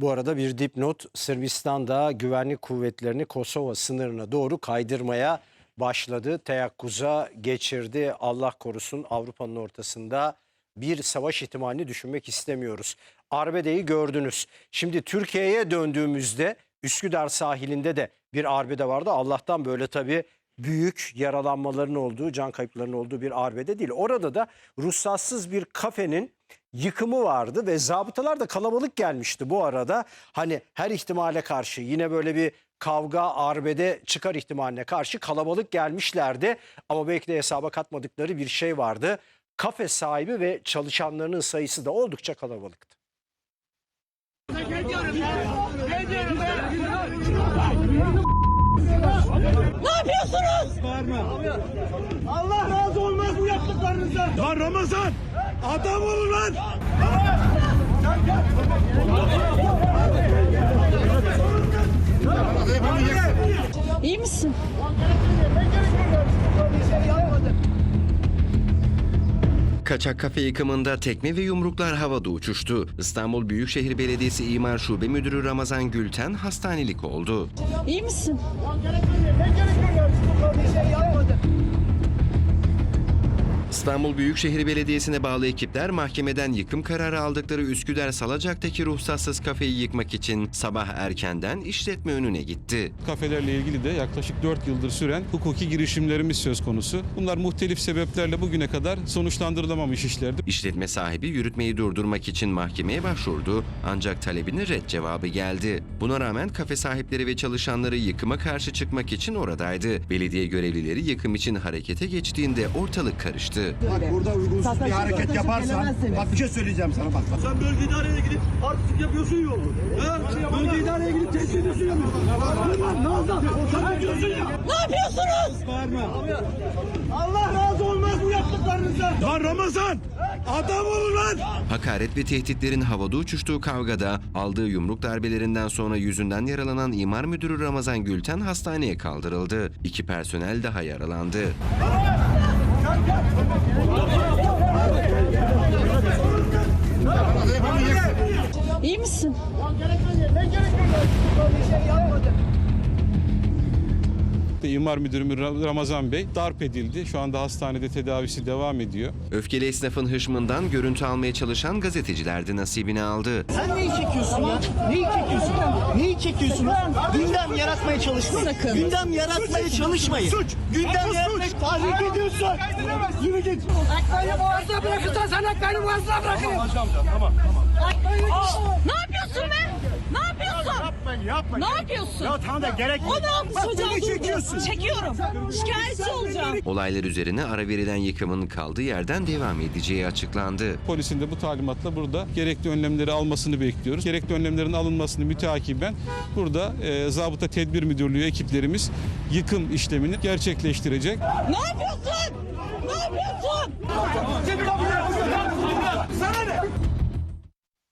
Bu arada bir dipnot Sırbistan da güvenlik kuvvetlerini Kosova sınırına doğru kaydırmaya başladı. Teyakkuza geçirdi. Allah korusun Avrupa'nın ortasında bir savaş ihtimalini düşünmek istemiyoruz. Arbede'yi gördünüz. Şimdi Türkiye'ye döndüğümüzde Üsküdar sahilinde de bir arbede vardı. Allah'tan böyle tabii büyük yaralanmaların olduğu, can kayıplarının olduğu bir arbede değil. Orada da ruhsatsız bir kafenin yıkımı vardı ve zabıtalar da kalabalık gelmişti bu arada. Hani her ihtimale karşı yine böyle bir kavga, arbede çıkar ihtimaline karşı kalabalık gelmişlerdi. Ama belki de hesaba katmadıkları bir şey vardı. Kafe sahibi ve çalışanlarının sayısı da oldukça kalabalıktı. Ne yapıyorsunuz? Allah razı olmaz bu yaptıklarınızdan. Lan Ramazan! Adam olun lan! İyi misin? Kaçak kafe yıkımında tekme ve yumruklar havada uçuştu. İstanbul Büyükşehir Belediyesi İmar Şube Müdürü Ramazan Gülten hastanelik oldu. İyi misin? İstanbul Büyükşehir Belediyesi'ne bağlı ekipler mahkemeden yıkım kararı aldıkları Üsküdar Salacak'taki ruhsatsız kafeyi yıkmak için sabah erkenden işletme önüne gitti. Kafelerle ilgili de yaklaşık 4 yıldır süren hukuki girişimlerimiz söz konusu. Bunlar muhtelif sebeplerle bugüne kadar sonuçlandırılamamış işlerdi. İşletme sahibi yürütmeyi durdurmak için mahkemeye başvurdu ancak talebine red cevabı geldi. Buna rağmen kafe sahipleri ve çalışanları yıkıma karşı çıkmak için oradaydı. Belediye görevlileri yıkım için harekete geçtiğinde ortalık karıştı. Bak burada uygunsuz bir hareket yaparsan, bak bir şey söyleyeceğim sana bak. Sen bölge idareye gidip artistik yapıyorsun. He? Bölge idareye gidip tehdit ediyorsun sen ne diyorsun ya? Ne yapıyorsunuz? Bağırma. Allah razı olmaz bu yaptıklarınızdan. Lan Ramazan! Adam olun lan! Hakaret ve tehditlerin havada uçuştuğu kavgada aldığı yumruk darbelerinden sonra yüzünden yaralanan imar müdürü Ramazan Gülten hastaneye kaldırıldı. İki personel daha yaralandı. İyi misin? İmar Müdürümüz Ra- Ramazan Bey darp edildi. Şu anda hastanede tedavisi devam ediyor. Öfkeli esnafın hışmından görüntü almaya çalışan gazeteciler de nasibini aldı. Sen neyi çekiyorsun ya? Neyi çekiyorsun? Neyi çekiyorsunuz? Gündem yaratmaya çalışmayın. Sakın. Gündem yaratmaya çalışmayın. Suç! Gündem yaratmaya Tahrik ediyorsun! Yürü git! Ekmeğini boğazına bırakırsan sen ekmeğini boğazına bırakırım. Ne yapıyorsun be? Ne yapıyorsun? Yapmayın, yapmayın. Ne yapıyorsun? Ya tamam da gerek O ne yaptı Bak çocuğa beni çekiyorsun. Çekiyorum. Şikayetçi olacağım. Olaylar üzerine ara verilen yıkımın kaldığı yerden devam edeceği açıklandı. Polisin de bu talimatla burada gerekli önlemleri almasını bekliyoruz. Gerekli önlemlerin alınmasını müteakiben burada e, Zabıta Tedbir Müdürlüğü ekiplerimiz yıkım işlemini gerçekleştirecek. Ne yapıyorsun?